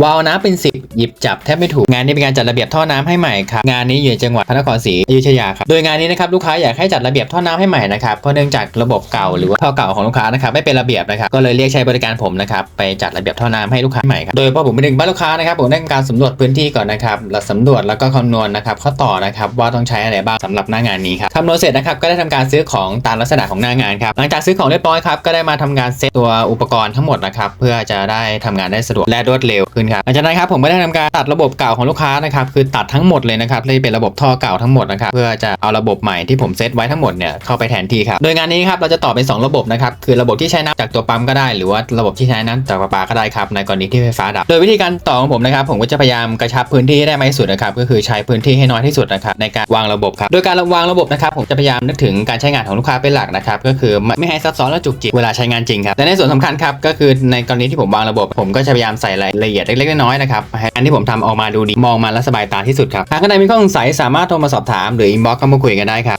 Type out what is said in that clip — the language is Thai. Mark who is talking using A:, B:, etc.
A: วาล์วน้ำเป็น10หยิบจับแทบไม่ถูกงานนี้เป็นการจัดระเบียบท่อน้ำให้ใหม่ครับงานนี้อยู่ในจังหวัดพระนครศรีอยุธยาครับโดยงานนี้นะครับลูกค้าอยากให้จัดระเบียบท่อน้ำให้ใหม่นะครับเพราะเนื่องจากระบบเก่าหรือว่าท่อเก่าของลูกค้านะครับไม่เป็นระเบียบนะครับก็เลยเรียกใช้บริการผมนะครับไปจัดระเบียบท่อน้ำให้ลูกค้าใหม่ครับโดยพอผมไปถึงบ้านลูกค้านะครับผมได้ทำการสำรวจพื้นที่ก่อนนะครับแล้วสำรวจแล้วก็คำนวณนะครับข้อต่อนะครับว่าต้องใช้อะไรบ้างสำหรับหน้างานนี้ครับคำนวณเสร็จนะครับก็ได้ทำการซื้อของตามลักษณะของหน้างานครับหลังจากซื้อของเรียบร้อยครับก็ได้มาทำการเซตตัวอุปกรณ์ทั้งหมดนะครับเพื่อจะได้ทำงานได้สะดวกและรวดเร็วขึ้นครับหลังจากนั้นครับผมก็ได้ทำการตัดระบบเก่าของลูกค้านะครับคือตัดทั้งหมดเลยนะครับที่เป็นระบบท่อเก่าทั้งหมดนะครับเพื่อจะเอาระบบใหม่ที่ผมเซตไว้ทั้งหมดเนี่ยเข้าไปแทนที่ครับโดยงานนี้ครับเราจะต่อเป็น 2 ระบบนะครับคือระบบที่ใช้น้ำจากตัวปั๊มก็ได้ หรือว่าระบบที่ใช้น้ำจากประปาก็ได้ครับในกรณีที่ไฟฟ้าดับ โดยวิธีการต่อของผมนะครับผมก็จะพยายามกระชับพื้นที่ให้ได้มากที่สุดนะครับก็คือใช้พื้นที่ให้น้อยที่สุดนะครับในการวางระบบครับโดยการวางระบบนะครับผมจะพยายามนึกถึงการใช้งานของลูกค้าเป็นหลักนะครับก็คือไม่ให้ซับซ้อนและจุกจิกเวลาใช้งานจริงครับแต่ในส่วนสำคัญครับก็คือในกรณีที่ผมวางระบบ ผมก็จะพยายามใส่รายละเอียดเล็กๆน้อยๆนะครับอันที่ผมทำออกมาดูดีมองมาแล้วสบายตาที่สุดครับหากท่านใดมีข้อสงสัยสามารถโทรมาสอบถามหรืออินบ็อกซ์เข้ามาคุยกันได้ครับ